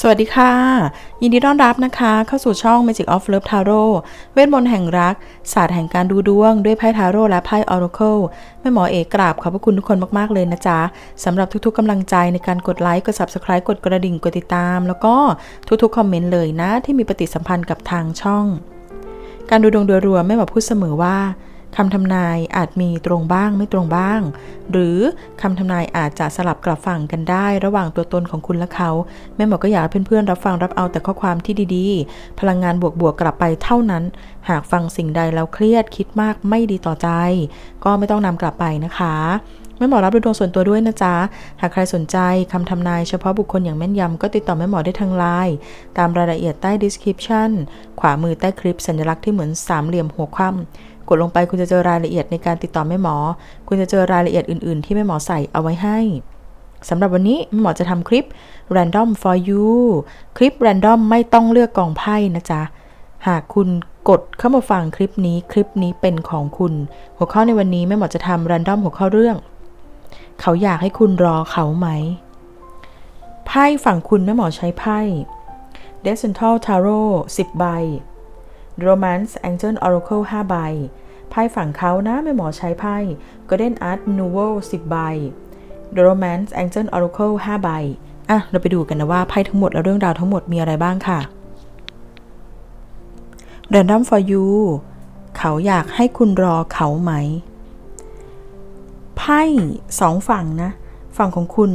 สวัสดีค่ะ ยินดีต้อนรับนะคะ เข้าสู่ช่อง Magic of Love Tarot เวทมนต์แห่งรัก ศาสตร์แห่งการดูดวง ด้วยไพ่ทาโร่และไพ่ Oracle แม่หมอเอกกราบขอบพระคุณทุกคนมาก ๆ เลยนะจ๊ะสำหรับทุกๆกำลังใจในการกดไลค์ กด Subscribe กดกระดิ่ง กดติดตาม แล้วก็ทุกๆคอมเมนต์เลยนะ ที่มีปฏิสัมพันธ์กับทางช่อง การดูดวงโดยรวมแม่หมอพูดเสมอว่า คำทำนายอาจมีตรงบ้างไม่ตรงบ้าง หรือคำทำนายอาจจะสลับกลับฝั่งกันได้ ระหว่างตัวตนของคุณและเขา แม่หมอก็อยากให้เพื่อนๆรับฟังรับเอาแต่ข้อความที่ดีๆ พลังงานบวกๆกลับไปเท่านั้น หากฟังสิ่งใดแล้วเครียดคิดมากไม่ดีต่อใจ ก็ไม่ต้องนำกลับไปนะคะแม่หมอรับดูดวงส่วนตัวด้วยนะจ๊ะ หากใครสนใจคำทำนายเฉพาะบุคคลอย่างแม่นยำก็ติดต่อแม่หมอได้ทางไลน์ตามรายละเอียดใต้ description ขวามือใต้คลิปสัญลักษณ์ที่เหมือนสามเหลี่ยมหัวคว่ำ กดลงไปคุณจะเจอรายละเอียดในการติดต่อแม่หมอ คุณจะเจอรายละเอียดอื่น ๆ ที่แม่หมอใส่เอาไว้ให้สำหรับวันนี้แม่หมอจะทำคลิป random for you คลิป random ไม่ต้องเลือกกองไพ่นะจ๊ะ หากคุณกดเข้ามาฟังคลิปนี้คลิปนี้เป็นของคุณ หัวข้อในวันนี้แม่หมอจะทำ random หัวข้อเรื่อง เขาอยากให้คุณรอเขาไหม ไพ่ฝั่งคุณแม่หมอใช้ไพ่ d e c e n t a l Tarot 10 ใบ Romance Angel Oracle 5 ใบ ไพ่ฝั่งเขานะแม่หมอใช้ไพ่ Golden Art Novel 10 ใบ Romance Angel Oracle 5 ใบ อะ เราไปดูกันนะว่าไพ่ทั้งหมดและเรื่องราวทั้งหมดมีอะไรบ้างค่ะ Random for you เขาอยากให้คุณรอเขาไหม ไพ่สองฝั่งนะ ฝั่งของคุณ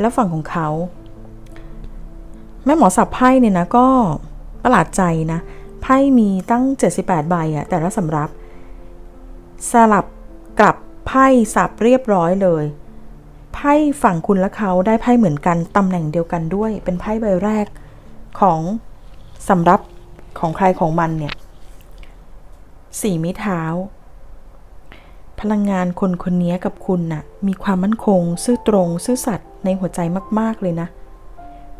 และฝั่งของเขา แม่หมอสับไพ่เนี่ยนะก็ประหลาดใจนะ ไพ่มีตั้ง 78 ใบอะแต่ละสำรับ สลับกลับไพ่สับเรียบร้อยเลย ไพ่ฝั่งคุณและเขาได้ไพ่เหมือนกัน ตำแหน่งเดียวกันด้วย เป็นไพ่ใบแรกของสำรับของใครของมันเนี่ยสี่ม้เท้า พลังงานคนคนนี้กับคุณน่ะ มีความมั่นคง ซื่อตรง ซื่อสัตย์ในหัวใจมาก ๆ เลยนะ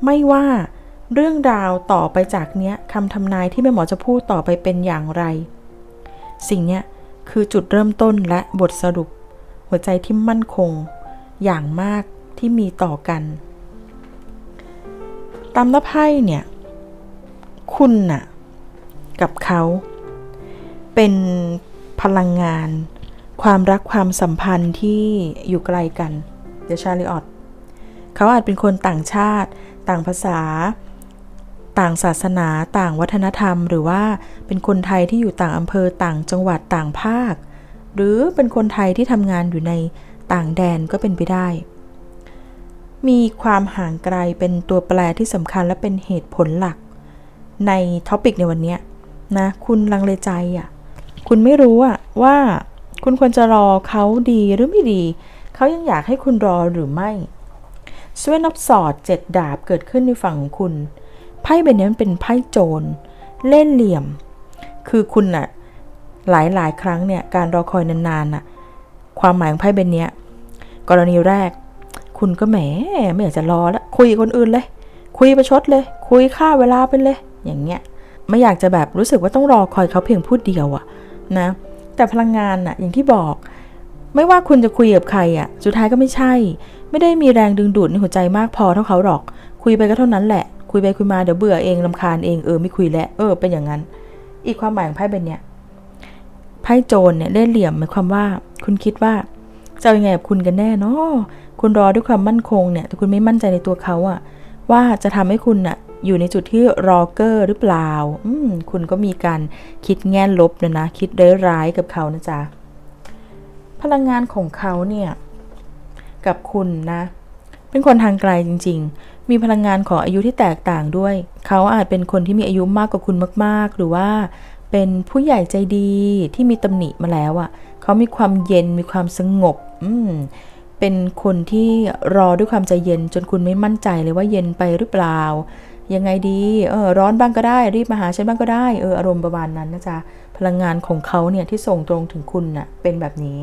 ไม่ว่าเรื่องราวต่อไปจากเนี้ยคำทำนายที่แม่หมอจะพูดต่อไปเป็นอย่างไร สิ่งเนี้ย คือจุดเริ่มต้นและบทสรุป หัวใจที่มั่นคง อย่างมากที่มีต่อกันตามน้าไพ่เนี่ย คุณน่ะ กับเขา เป็นพลังงาน ความรักความสัมพันธ์ที่อยู่ไกลกัน เดชาริออตเขาอาจเป็นคนต่างชาติ ต่างภาษา ต่างศาสนาต่างวัฒนธรรม หรือว่าเป็นคนไทยที่อยู่ต่างอำเภอต่างจังหวัดต่างภาค หรือเป็นคนไทยที่ทำงานอยู่ในต่างแดนก็เป็นไปได้ มีความห่างไกลเป็นตัวแปรที่สำคัญและเป็นเหตุผลหลัก ในท็อปิกในวันนี้นะคุณลังเลใจอะ่ะคุณไม่รู้อะว่าคุณควรจะรอเขาดีหรือไม่ดี เขายังอยากให้คุณรอหรือไม่สเวนอฟสอดเจ็ดดาบเกิดขึ้นในฝั่งของคุณ พ่ใบนี้มันเป็นไพ่โจร เล่นเหลี่ยม คือคุณน่ะ หลายหลายครั้งเนี่ย การรอคอยนานๆน่ะ ความหมายของไพ่ใบนี้กรณีแรก คุณก็แหมไม่อยากจะรอแล้วคุยคนอื่นเลย คุยประชดเลย คุยค่าเวลาไปเลย อย่างเงี้ย ไม่อยากจะแบบรู้สึกว่าต้องรอคอยเขาเพียงพูดเดียวอะนะ แต่พลังงานอะอย่างที่บอกไม่ว่าคุณจะคุยกับใครอะสุดท้ายก็ไม่ใช่ ไม่ได้มีแรงดึงดูดในหัวใจมากพอเท่าเขาหรอก คุยไปก็เท่านั้นแหละ คุยไปคุยมาเดี๋ยวเบื่อเองลำคาญเองเออไม่คุยแล้วเออเป็นอย่างนั้น อีกความหมายของไพ่เป็นเนี้ยไพ่โจรเนี่ยเล่ห์เหลี่ยมหมายความว่า คุณคิดว่าจะเอายังไงกับคุณกันแน่เนาะคุณรอด้วยความมั่นคงเนี่ยแต่คุณไม่มั่นใจในตัวเขาอะว่าจะทำให้คุณอะอยู่ในจุดที่รอเกอร์หรือเปล่าอืมคุณก็มีการคิดแง่ลบนะนะ คิดร้ายๆกับเขานะจ๊ะพลังงานของเขาเนี่ย กับคุณนะ เป็นคนทางไกลจริง ๆ มีพลังงานของอายุที่แตกต่างด้วย เขาอาจเป็นคนที่มีอายุมากกว่าคุณมากๆ หรือว่าเป็นผู้ใหญ่ใจดีที่มีตำหนิมาแล้วอะ่ะ เขามีความเย็นมีความสงบ อืมเป็นคนที่รอด้วยความใจเย็นจนคุณไม่มั่นใจเลยว่าเย็นไปหรือเปล่า ยังไงดี เออร้อนบ้างก็ได้ รีบมาหาฉันบ้างก็ได้ เอออารมณ์ประมาณนั้นนะจ๊ะ พลังงานของเขาเนี่ยที่ส่งตรงถึงคุณน่ะเป็นแบบนี้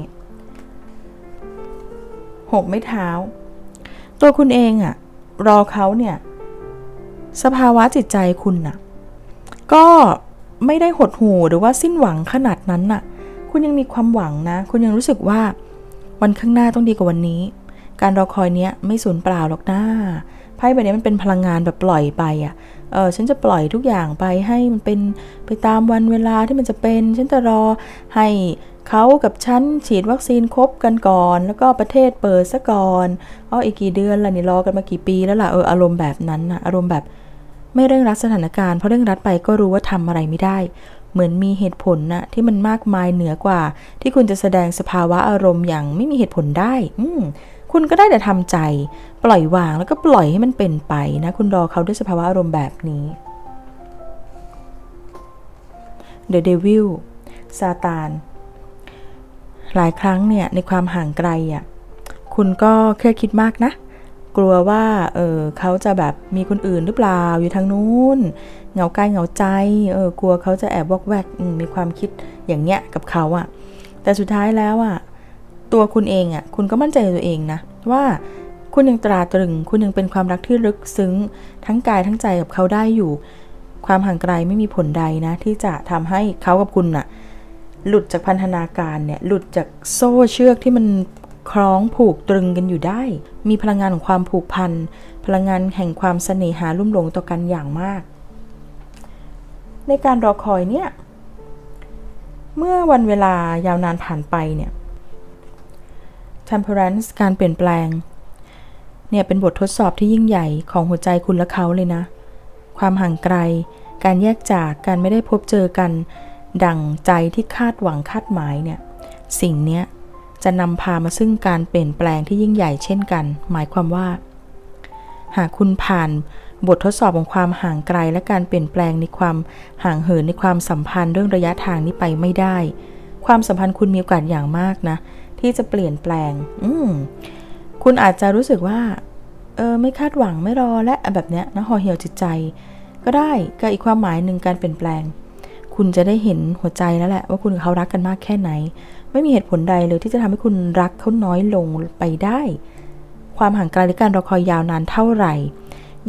หกไม้เท้า ตัวคุณเองอะรอเขาเนี่ย สภาวะจิตใจคุณน่ะ ก็ไม่ได้หดหู่หรือว่าสิ้นหวังขนาดนั้นน่ะ คุณยังมีความหวังนะ คุณยังรู้สึกว่า วันข้างหน้าต้องดีกว่าวันนี้ การรอคอยเนี้ยไม่สูญเปล่าหรอกนะ ไพ่ใบนี้มันเป็นพลังงานแบบปล่อยไปอะ่ะเออฉันจะปล่อยทุกอย่างไปให้มันเป็นไปตามวันเวลาที่มันจะเป็น ฉันจะรอให้เขากับฉันฉีดวัคซีนครบกันก่อน แล้วก็ประเทศเปิดซะก่อนอ๋ออีกกี่เดือนละนี่รอกันมากี่ปีแล้วล่ะเอออารมณ์แบบนั้นนะอารมณ์แบบไม่เร่งรัดสถานการณ์เพราะเร่งรัดไปก็รู้ว่าทำอะไรไม่ได้ เหมือนมีเหตุผลนะที่มันมากมายเหนือกว่า ที่คุณจะแสดงสภาวะอารมณ์อย่างไม่มีเหตุผลได้ อืม คุณก็ได้แต่ทำใจ ปล่อยวางแล้วก็ปล่อยให้มันเป็นไปนะ คุณรอเขาด้วยสภาวะอารมณ์แบบนี้ The Devil ซาตาน หลายครั้งเนี่ยในความห่างไกลอะคุณก็แค่คิดมากนะ กลัวว่าเออเขาจะแบบมีคนอื่นหรือเปล่าอยู่ทางนู้นเหงากายเหงาใจเออกลัวเขาจะแอบวอกแวกมีความคิดอย่างเงี้ยกับเขาอะแต่สุดท้ายแล้วอะ ตัวคุณเองอะคุณก็มั่นใจในตัวเองนะว่าคุณยังตราตรึง คุณยังเป็นความรักที่ลึกซึ้ง ทั้งกายทั้งใจกับเขาได้อยู่ ความห่างไกลไม่มีผลใดนะ ที่จะทำให้เขากับคุณน่ะ หลุดจากพันธนาการเนี่ยหลุดจากโซ่เชือกที่มันคล้องผูกตรึงกันอยู่ได้ มีพลังงานของความผูกพัน พลังงานแห่งความเสน่หาลุ่มหลงต่อกันอย่างมาก ในการรอคอยเนี่ย เมื่อวันเวลายาวนานผ่านไปเนี่ย temperance การเปลี่ยนแปลง เนี่ยเป็นบททดสอบที่ยิ่งใหญ่ของหัวใจคุณและเขาเลยนะ ความห่างไกล การแยกจาก การไม่ได้พบเจอกัน ดั่งใจที่คาดหวังคาดหมายเนี่ย สิ่งเนี้ยจะนำพามาซึ่งการเปลี่ยนแปลงที่ยิ่งใหญ่เช่นกัน หมายความว่า หากคุณผ่านบททดสอบของความห่างไกล และการเปลี่ยนแปลงในความห่างเหินในความสัมพันธ์เรื่องระยะทางนี้ไปไม่ได้ ความสัมพันธ์คุณมีโอกาสอย่างมากนะ ที่จะเปลี่ยนแปลง อืคุณอาจจะรู้สึกว่า เออไม่คาดหวังไม่รอและแบบเนี้ยนะห่อเหี่ยวจิตใจ ก็ได้ก็อีกความหมายหนึ่งการเปลี่ยนแปลง คุณจะได้เห็นหัวใจแล้วแหละ ว่าคุณกับเขารักกันมากแค่ไหน ไม่มีเหตุผลใดเลยที่จะทำให้คุณรักเขาน้อยลงไปได้ ความห่างไกลหรือการรอคอยยาวนานเท่าไหร่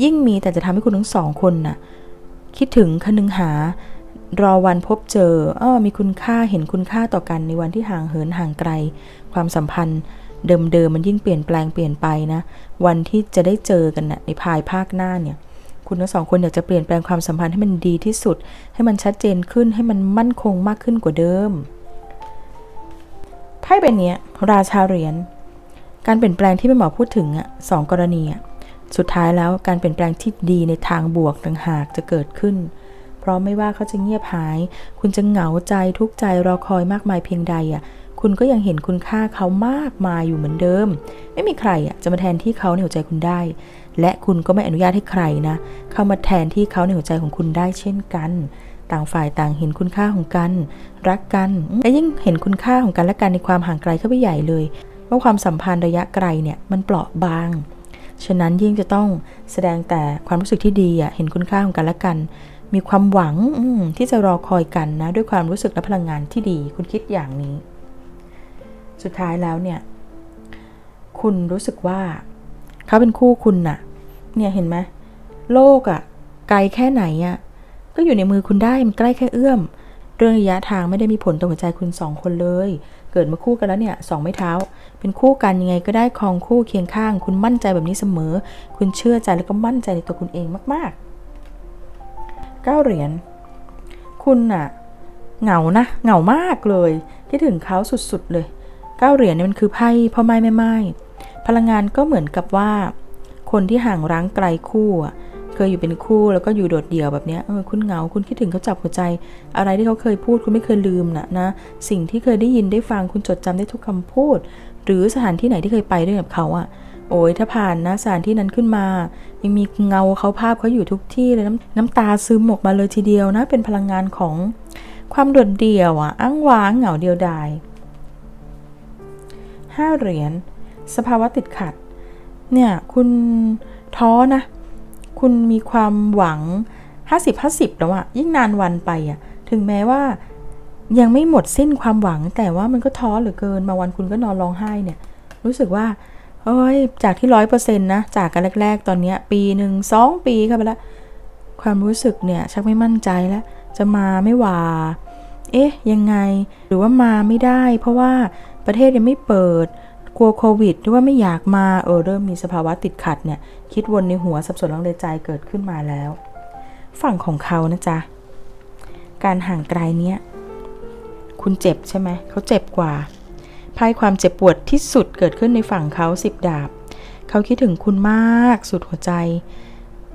ยิ่งมีแต่จะทำให้คุณทั้งสองคนน่ะคิดถึงคนึงหา รอวันพบเจอเออมีคุณค่าเห็นคุณค่าต่อกันในวันที่ห่างเหินห่างไกล ความสัมพันธ์เดิมๆมันยิ่งเปลี่ยนแปลงเปลี่ยนไปนะ วันที่จะได้เจอกันนะ่ะในภายภาคหน้าเนี่ย คุณทั้งสองคนอยากจะเปลี่ยนแปลงความสัมพันธ์ให้มันดีที่สุด ให้มันชัดเจนขึ้นให้มันมั่นคงมากขึ้นกว่าเดิมไพ่ใบนี้ราชาเหรียญการเปลี่ยนแปลงที่แม่หมอพูดถึงอะสองกรณีอะสุดท้ายแล้วการเปลี่ยนแปลงที่ดีในทางบวกต่างหากจะเกิดขึ้น ราะไม่ว่าเขาจะเงียบหาย คุณจะเหงาใจทุกข์ใจรอคอยมากมายเพียงใดอะคุณก็ยังเห็นคุณค่าเขามากมายอยู่เหมือนเดิม ไม่มีใครอะจะมาแทนที่เขาในหัวใจคุณได้ และคุณก็ไม่อนุญาตให้ใครนะเข้ามาแทนที่เขาในหัวใจของคุณได้เช่นกัน ต่างฝ่ายต่างเห็นคุณค่าของกัน รักกันและยิ่งเห็นคุณค่าของกันและกันในความห่างไกลเข้าไปใหญ่เลยว่าความสัมพันธ์ระยะไกลเนี่ยมันเปราะบาง ฉะนั้นยิ่งจะต้องแสดงแต่ความรู้สึกที่ดีอะเห็นคุณค่าของกันและกัน มีความหวังที่จะรอคอยกันนะ ด้วยความรู้สึกและพลังงานที่ดี คุณคิดอย่างนี้ สุดท้ายแล้วเนี่ย คุณรู้สึกว่า เขาเป็นคู่คุณน่ะ เนี่ยเห็นไหมโลกอะ่ะ ไกลแค่ไหนอะ่ะก็อยู่ในมือคุณได้มันใกล้แค่เอื้อม เรื่องระยะทางไม่ได้มีผลต่อหัวใจคุณสองคนเลย เกิดมาคู่กันแล้วเนี่ยสองไม้เท้า เป็นคู่กันยังไงก็ได้ครองคู่เคียงข้าง คุณมั่นใจแบบนี้เสมอ คุณเชื่อใจแล้วก็มั่นใจในตัวคุณเองมาก ๆ เก้าเหรียญ คุณน่ะเหงานะเหงามากเลยคิดถึงเขาสุดๆเลยเก้าเหรียญเนี่ยมันคือไพ่พ่อไม้แม่ไม้พลังงานก็เหมือนกับว่า คนที่ห่างร้างไกลคู่อะเคยอยู่เป็นคู่แล้วก็อยู่โดดเดี่ยวแบบเนี้ยเออคุณเหงาคุณคิดถึงเขาจับหัวใจ อะไรที่เขาเคยพูดคุณไม่เคยลืมนะนะ สิ่งที่เคยได้ยินได้ฟังคุณจดจำได้ทุกคำพูด หรือสถานที่ไหนที่เคยไปด้วยกับเขาอะ โอ้ยถ้าผ่านนะสถานที่นั้นขึ้นมา ยังมีเงาเขาภาพเขาอยู่ทุกที่เลยน้ำน้ำตาซึมออกมาเลยทีเดียวนะ เป็นพลังงานของความโดดเดี่ยวอะอ้างว้างเหงาเดียวดายห้าเหรียญสภาวะติดขัด เนี่ย คุณท้อนะ คุณมีความหวัง 50-50แล้วอะยิ่งนานวันไปอะถึงแม้ว่ายังไม่หมดสิ้นความหวังแต่ว่ามันก็ท้อเหลือเกิน มาวันคุณก็นอนร้องไห้เนี่ย รู้สึกว่า เอ้ย จากที่ร้อยเปอร์เซ็นต์นะ จากกันแรก ๆ ตอนเนี้ย ปีหนึ่งสองปีเข้าไปแล้ว ความรู้สึกเนี่ย ชักไม่มั่นใจแล้ว จะมาไม่ว่า เอ๊ะ ยังไง หรือว่ามาไม่ได้ เพราะว่าประเทศยังไม่เปิด กลัวโควิด หรือว่าไม่อยากมา เออ เริ่มมีสภาวะติดขัดเนี่ย คิดวนในหัวสับสนลังเลใจเกิดขึ้นมาแล้ว ฝั่งของเขานะจ๊ะ การห่างไกลเนี้ย คุณเจ็บใช่ไหม เขาเจ็บกว่า ไพ่ความเจ็บปวดที่สุดเกิดขึ้นในฝั่งเขาสิบดาบ เขาคิดถึงคุณมากสุดหัวใจ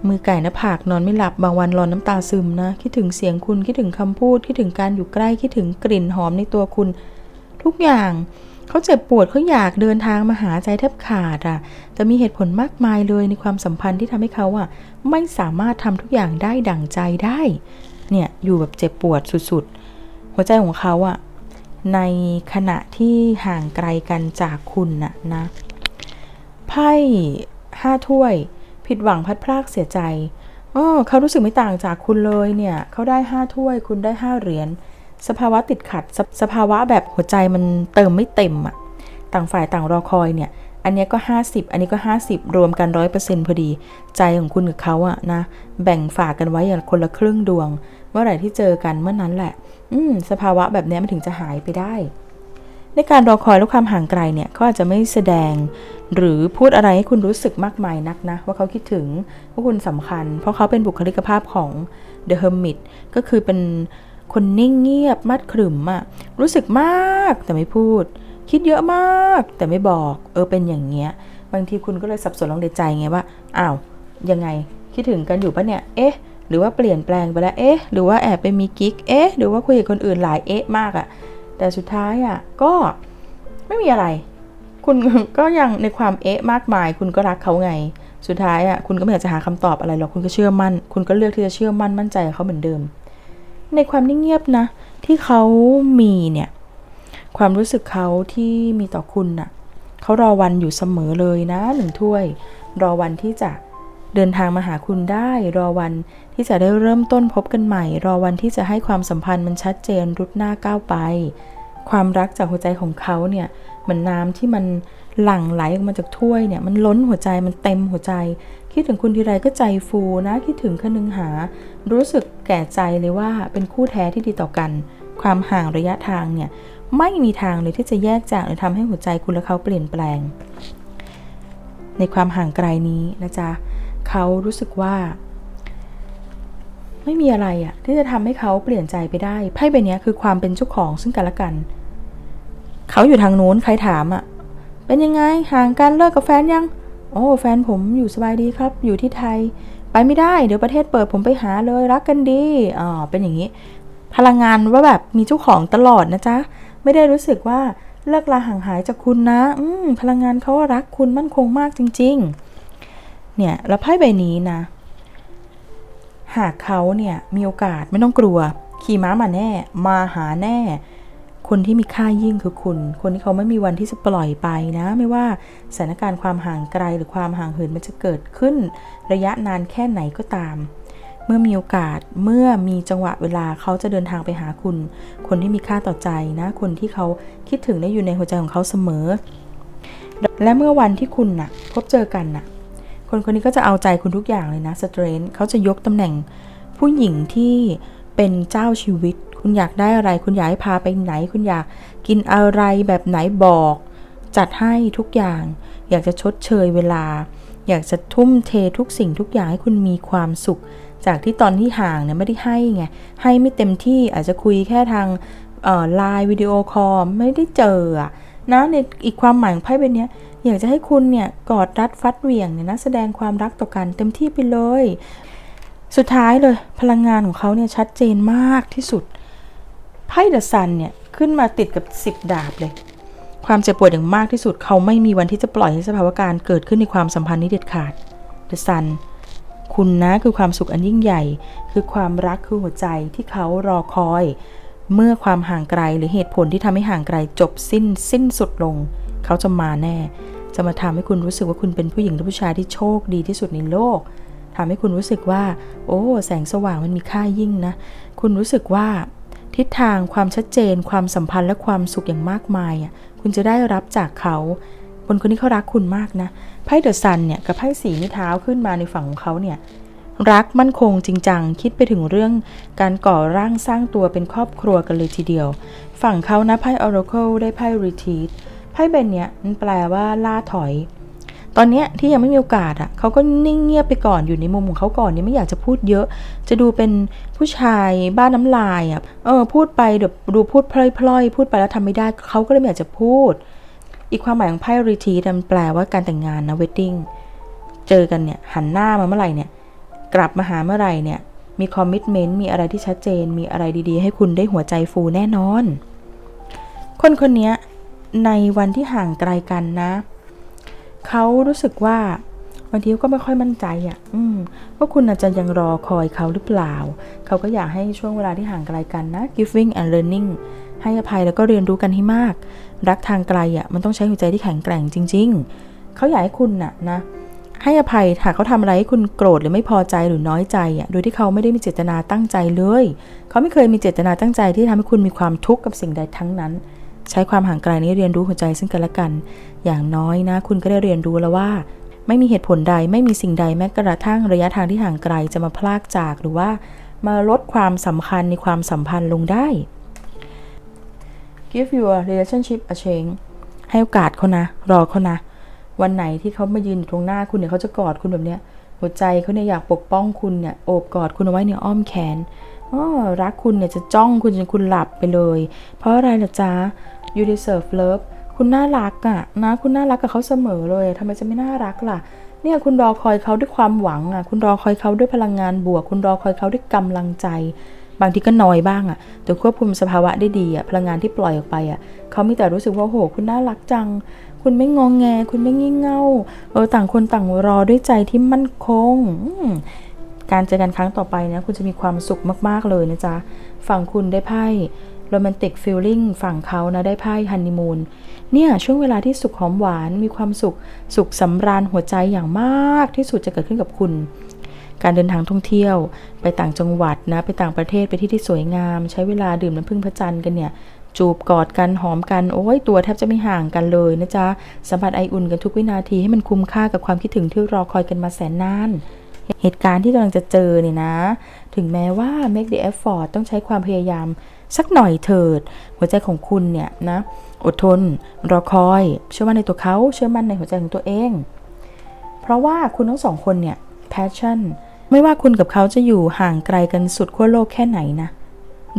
มือไก่หน้าผากนอนไม่หลับบางวันรอนน้ำตาซึมนะ คิดถึงเสียงคุณคิดถึงคำพูด คิดถึงการอยู่ใกล้คิดถึงกลิ่นหอมในตัวคุณ ทุกอย่างเขาเจ็บปวดเขาอยากเดินทางมาหาใจแทบขาดอะแต่มีเหตุผลมากมายเลยในความสัมพันธ์ที่ทำให้เขาอะไม่สามารถทำทุกอย่างได้ดั่งใจได้ เนี่ยอยู่แบบเจ็บปวดสุดๆ หัวใจของเขาอะ ในขณะที่ห่างไกลกันจากคุณน่ะนะไพ่ห้าถ้วย ผิดหวังพัดพรากเสียใจอ๋อเขารู้สึกไม่ต่างจากคุณเลยเนี่ย เขาได้ห้าถ้วย คุณได้ห้าเหรียญสภาวะติดขัดสสภาวะแบบหัวใจมันเติมไม่เต็มอะต่างฝ่ายต่างรอคอยเนี่ย อันนี้ก็ 50 อันนี้ก็ 50 รวมกัน 100%พอดี ใจของคุณกับเขาอะนะ แบ่งฝากกันไว้อย่างคนละครึ่งดวง เมื่อไหร่ที่เจอกันเมื่อนั้นแหละ อืม สภาวะแบบนี้มันถึงจะหายไปได้ ในการรอคอยและความห่างไกลเนี่ยเขาอาจจะไม่แสดง หรือพูดอะไรให้คุณรู้สึกมากมายนักนะ ว่าเขาคิดถึงว่าคุณสำคัญ เพราะเขาเป็นบุคลิกภาพของ The Hermit ก็คือเป็นคนนิ่งเงียบมัดขรึมอะรู้สึกมากแต่ไม่พูด คิดเยอะมากแต่ไม่บอก เออเป็นอย่างเงี้ย บางทีคุณก็เลยสับสนลองในใจไงว่าอ้าวยังไงคิดถึงกันอยู่ปะเนี่ย เอ๊ะ หรือว่าเปลี่ยนแปลงไปแล้วเอ๊ะ หรือว่าแอบไปมีกิ๊กเอ๊ะ หรือว่าคุยกับคนอื่นหลายเอ๊ะมากอะแต่สุดท้ายอะก็ไม่มีอะไร คุณก็ยังในความเอ๊ะมากมาย คุณก็รักเขาไง สุดท้ายอะคุณก็ไม่อยากจะหาคำตอบอะไรหรอกคุณก็เชื่อมั่น คุณก็เลือกที่จะเชื่อมั่นมั่นใจเขาเหมือนเดิม ในความนิ่งเงียบนะ ที่เขามีเนี่ยความรู้สึกเขาที่มีต่อคุณน่ะเขารอวันอยู่เสมอเลยนะหนึ่งถ้วย รอวันที่จะเดินทางมาหาคุณได้ รอวัน ที่จะได้เริ่มต้นพบกันใหม่ รอวันที่จะให้ความสัมพันธ์มันชัดเจนรุดหน้าก้าวไป ความรักจากหัวใจของเขาเนี่ยเหมือนน้ำที่มันหลั่งไหลออกมาจากถ้วยเนี่ยมันล้นหัวใจมันเต็มหัวใจ คิดถึงคุณทีไรก็ใจฟูนะคิดถึงคนึงหา รู้สึกแก่ใจเลยว่าเป็นคู่แท้ที่ดีต่อกัน ความห่างระยะทางเนี่ยไม่มีทางเลยที่จะแยกจากหรือทำให้หัวใจคุณและเขาเปลี่ยนแปลง ในความห่างไกลนี้นะจ๊ะเขารู้สึกว่า ไม่มีอะไรอะที่จะทำให้เขาเปลี่ยนใจไปได้ไพ่ใบนี้คือความเป็นเจ้าของซึ่งกันและกัน เขาอยู่ทางนู้นใครถามอะเป็นยังไงห่างกันเลิกกับแฟนยัง โอ้แฟนผมอยู่สบายดีครับ อยู่ที่ไทย ไปไม่ได้เดี๋ยวประเทศเปิดผมไปหาเลยรักกันดีอ๋อเป็นอย่างนี้ พลังงานว่าแบบมีเจ้าของตลอดนะจ๊ะไม่ได้รู้สึกว่าเลิกลาห่างหายจากคุณนะ อืพลังงานเขาารักคุณมั่นคงมากจริง ๆ เนี่ยแล้วไพ่ใบนี้นะ หากเขาเนี่ยมีโอกาสไม่ต้องกลัว ขี่ม้ามาแน่ มาหาแน่ คนที่มีค่ายิ่งคือคุณ คนที่เขาไม่มีวันที่จะปล่อยไปนะ ไม่ว่าสถานการณ์ความห่างไกลหรือความห่างเหินมันจะเกิดขึ้น ระยะนานแค่ไหนก็ตาม เมื่อมีโอกาสเมื่อมีจังหวะเวลาเขาจะเดินทางไปหาคุณ คนที่มีค่าต่อใจนะ คนที่เขาคิดถึงได้อยู่ในหัวใจของเขาเสมอ และเมื่อวันที่คุณน่ะ พบเจอกันน่ะ คนคนนี้ก็จะเอาใจคุณทุกอย่างเลยนะสเตรนเขาจะยกตำแหน่งผู้หญิงที่เป็นเจ้าชีวิต คุณอยากได้อะไร คุณอยากให้พาไปไหน คุณอยากกินอะไรแบบไหนบอก จัดให้ทุกอย่าง อยากจะชดเชยเวลา อยากจะทุ่มเททุกสิ่งทุกอย่างให้คุณมีความสุข จากที่ตอนที่ห่างเนี่ยไม่ได้ให้ไงให้ไม่เต็มที่อาจจะคุยแค่ทางไลน์วิดีโอคอลไม่ได้เจอนะในอีกความหมายของไพ่ใบนี้ย อยากจะให้คุณเนี่ยกอดรัดฟัดเหวี่ยงเนี่ยนะแสดงความรักต่อกันเต็มที่ไปเลย สุดท้ายเลยพลังงานของเขาเนี่ยชัดเจนมากที่สุดไพ่เดอะซันเนี่ยขึ้นมาติดกับ 10 ดาบเลย ความเจ็บปวดอย่างมากที่สุด เขาไม่มีวันที่จะปล่อยให้สภาวะการเกิดขึ้นในความสัมพันธ์นี้เด็ดขาดเดอะซันคุณนะคือความสุขอันยิ่งใหญ่ คือความรักคือหัวใจที่เขารอคอย เมื่อความห่างไกลหรือเหตุผลที่ทำให้ห่างไกลจบสิ้นสิ้นสุดลง เขาจะมาแน่ จะมาทำให้คุณรู้สึกว่าคุณเป็นผู้หญิงหรือผู้ชายที่โชคดีที่สุดในโลกทำให้คุณรู้สึกว่า โอ้ แสงสว่างมันมีค่ายิ่งนะ คุณรู้สึกว่า ทิศทางความชัดเจน ความสัมพันธ์และความสุขอย่างมากมายอะคุณจะได้รับจากเขาคนคนนี้เขารักคุณมากนะไพ่เดอะซันเนี่ยกับไพ่สีนิ้วเท้าขึ้นมาในฝั่งของเขาเนี่ยรักมั่นคงจริงจังคิดไปถึงเรื่องการก่อร่างสร้างตัวเป็นครอบครัวกันเลยทีเดียว ฝั่งเขานะไพ่ Oracle ได้ไพ่ Retreat ไพ่ใบเนี้ยมันแปลว่าล่าถอย ตอนเนี้ยที่ยังไม่มีโอกาสอะเขาก็นิ่งเงียบไปก่อนอยู่ในมุมของเขาก่อนเนี่ยไม่อยากจะพูดเยอะ จะดูเป็นผู้ชายบ้านน้ำลายอะเออพูดไปเดี๋ยวดูพูดพล่อยๆพูดไปแล้วทำไม่ได้เขาก็เลยไม่อยากจะพูด อีกความหมายของไพ่รีทีมันแปลว่าการแต่งงานนะเวดดิ้งเจอกันเนี่ยหันหน้ามาเมื่อไหร่เนี่ยกลับมาหาเมื่อไหร่เนี่ยมีคอมมิชเมนต์มีอะไรที่ชัดเจน มีอะไรดีๆ ให้คุณได้หัวใจฟูแน่นอน คนคนนี้ ในวันที่ห่างไกลกันนะ เขารู้สึกว่าบางทีก็ไม่ค่อยมั่นใจอะ่ะ อืมว่าคุณอาจจะยังรอคอยเขาหรือเปล่า เขาก็อยากให้ช่วงเวลาที่ห่างไกลกันนะ giving and learning ให้อภัยแล้วก็เรียนรู้กันให้มาก รักทางไกลอะ่ะมันต้องใช้หัวใจที่แข็งแกร่งจริง ๆ เขาอยากให้คุณน่ะนะ ให้อภัยหากเขาทำอะไรให้คุณโกรธหรือไม่พอใจหรือน้อยใจอะ โดยที่เขาไม่ได้มีเจตนาตั้งใจเลย เขาไม่เคยมีเจตนาตั้งใจที่ทำให้คุณมีความทุกข์กับสิ่งใดทั้งนั้น ใช้ความห่างไกลนี้เรียนรู้หัวใจซึ่งกันและกัน อย่างน้อยนะ คุณก็ได้เรียนรู้แล้วว่า ไม่มีเหตุผลใดไม่มีสิ่งใดแม้กระทั่งระยะทางที่ห่างไกลจะมาพลากจากหรือว่า มาลดความสำคัญในความสัมพันธ์ลงได้ give your relationship a chance ให้โอกาสเขานะ รอเขานะ วันไหนที่เขามายืนอยู่ตรงหน้าคุณเนี่ยเขาจะกอดคุณแบบเนี้ยหัวใจเขาเนี่ยอยากปกป้องคุณเนี่ยโอบกอดคุณเอาไว้ในอ้อมแขน รักคุณเนี่ยจะจ้องคุณจนคุณหลับไปเลย เพราะอะไรล่ะจ๊ะ you deserve love คุณน่ารักอะนะคุณน่ารักกับเขาเสมอเลยทำไมจะไม่น่ารักล่ะ เนี่ยคุณรอคอยเขาด้วยความหวังอะคุณรอคอยเขาด้วยพลังงานบวก คุณรอคอยเขาด้วยกำลังใจ บางทีก็นอยบ้างอะแต่ควบคุมสภาวะได้ดีอะพลังงานที่ปล่อยออกไปอะเขามีแต่รู้สึกว่าโห คุณน่ารักจัง คุณไม่งองแง คุณไม่งี่เง่าเออต่างคนต่างรอด้วยใจที่มั่นคงอื การเจอกันครั้งต่อไปนะคุณจะมีความสุขมาก ๆ เลยนะจ๊ะ ฝั่งคุณได้ไพ่โรแมนติกฟีลลิ่งฝั่งเขานะได้ไพ่ฮันนีมูนเนี่ยช่วงเวลาที่สุขหอมหวานมีความสุขสุขสำราญหัวใจอย่างมากที่สุดจะเกิดขึ้นกับคุณ การเดินทางท่องเที่ยว ไปต่างจังหวัดนะไปต่างประเทศไปที่ที่สวยงาม ใช้เวลาดื่มน้ำพึ่งพระจันทร์กันเนี่ยจูบกอดกันหอมกันโอ้ยตัวแทบจะไม่ห่างกันเลยนะจ๊ะสัมผัสไออุ่นกันทุกวินาทีให้มันคุ้มค่ากับความคิดถึงที่รอคอยกันมาแสนนาน เหตุการณ์ที่กำลังจะเจอเนี่ยนะ ถึงแม้ว่า make the effort ต้องใช้ความพยายามสักหน่อยเถิด หัวใจของคุณเนี่ยนะ อดทน รอคอย เชื่อมั่นในตัวเขา เชื่อมั่นในหัวใจของตัวเอง เพราะว่าคุณทั้งสองคนเนี่ย passion ไม่ว่าคุณกับเขาจะอยู่ห่างไกลกันสุดขั้วโลกแค่ไหนนะ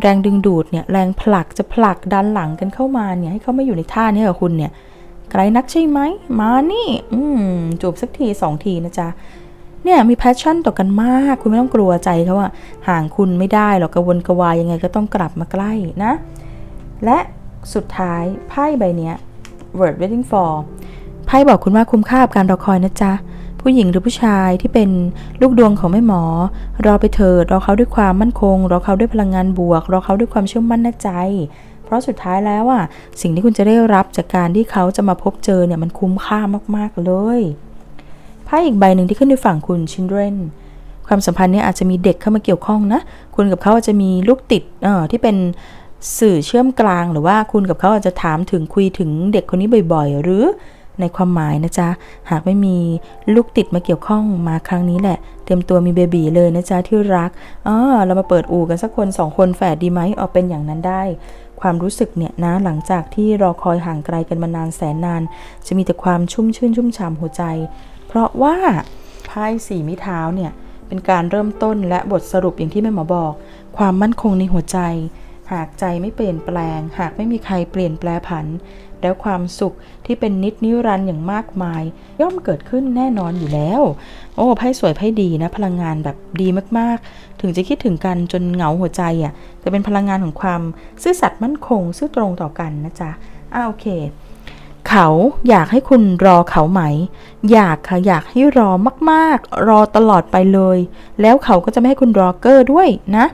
แรงดึงดูดเนี่ย แรงผลักจะผลักดันหลังกันเข้ามาเนี่ย ให้เขาไม่อยู่ในท่านี้กับคุณเนี่ย ไกลนักใช่ไหม มานี่ อืมจูบสักทีสองทีนะจ๊ะ เนี่ยมี passion ต่อกันมาก คุณไม่ต้องกลัวใจเขาว่าห่างคุณไม่ได้หรอกกระวนกระวายยังไงก็ต้องกลับมาใกล้นะ และสุดท้ายไพ่ใบเนี้ย word waiting for ไพ่บอกคุณว่าคุ้มค่ากับการรอคอยนะจ๊ะผู้หญิงหรือผู้ชายที่เป็นลูกดวงของแม่หมอ รอไปเถิดรอเขาด้วยความมั่นคง รอเขาด้วยพลังงานบวก รอเขาด้วยความเชื่อมั่นในใจ เพราะสุดท้ายแล้วอะสิ่งที่คุณจะได้รับจากการที่เขาจะมาพบเจอเนี่ยมันคุ้มค่ามากๆเลย พ่อีกใบหนึ่งที่ขึ้นในฝั่งคุณ children ความสัมพันธ์เนี่ยอาจจะมีเด็กเข้ามาเกี่ยวข้องนะ คุณกับเขาอาจจะมีลูกติดเอ่อที่เป็นสื่อเชื่อมกลางหรือว่าคุณกับเขาอาจจะถามถึงคุยถึงเด็กคนนี้บ่อยๆ หรือในความหมายนะจ๊ะ หากไม่มีลูกติดมาเกี่ยวข้องมาครั้งนี้แหละ เตรียมตัวมีเบบีเลยนะจ๊ะที่รักอ๋อเรามาเปิดอู่กันสักคนสองคนแฝดดีไหมเอาเป็นอย่างนั้นได้ ความรู้สึกเนี่ยนะหลังจากที่รอคอยห่างไกลกันมานานแสนนาน จะมีแต่ความชุ่มชื่นชุ่มฉ่ำหัวใจ เพราะว่าไพ่สี่ม้เท้าเนี่ยเป็นการเริ่มต้นและบทสรุปอย่างที่แม่หมอบอก ความมั่นคงในหัวใจ หากใจไม่เปลี่ยนแปลง หากไม่มีใครเปลี่ยนแปลผัน แล้วความสุขที่เป็นนิดนิรันด์อย่างมากมาย ย่อมเกิดขึ้นแน่นอนอยู่แล้ว โอ้ไพ่สวยไพ่ดีนะ พลังงานแบบดีมากๆ ถึงจะคิดถึงกันจนเหงาหัวใจอะ่ะแต่เป็นพลังงานของความซื่อสัตย์มั่นคง ซื่อตรงต่อกันนะจ๊ะอ่าโอเค เขาอยากให้คุณรอเขาไหม อยากค่ะอยากให้รอมากๆ รอตลอดไปเลย แล้วเขาก็จะไม่ให้คุณรอเกอร์ด้วยนะ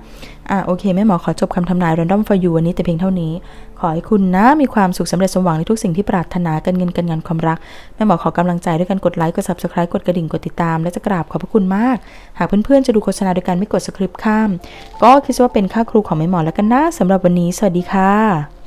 อะโอเคแม่หมอขอจบคำทำนาย Random for you วันนี้แต่เพียงเท่านี้ ขอให้คุณนะ มีความสุขสำเร็จสมหวังในทุกสิ่งที่ปรารถนาการเงินการงานความรัก แม่หมอขอกำลังใจด้วยการกดไลค์กด subscribe กดกระดิ่งกดติดตาม และจะกราบขอบพระคุณมาก หากเพื่อนๆจะดูโฆษณาโดยการไม่กดสคริปต์ข้าม ก็คิดว่าเป็นค่าครูของแม่หมอแล้วกันนะสำหรับวันนี้ สวัสดีค่ะ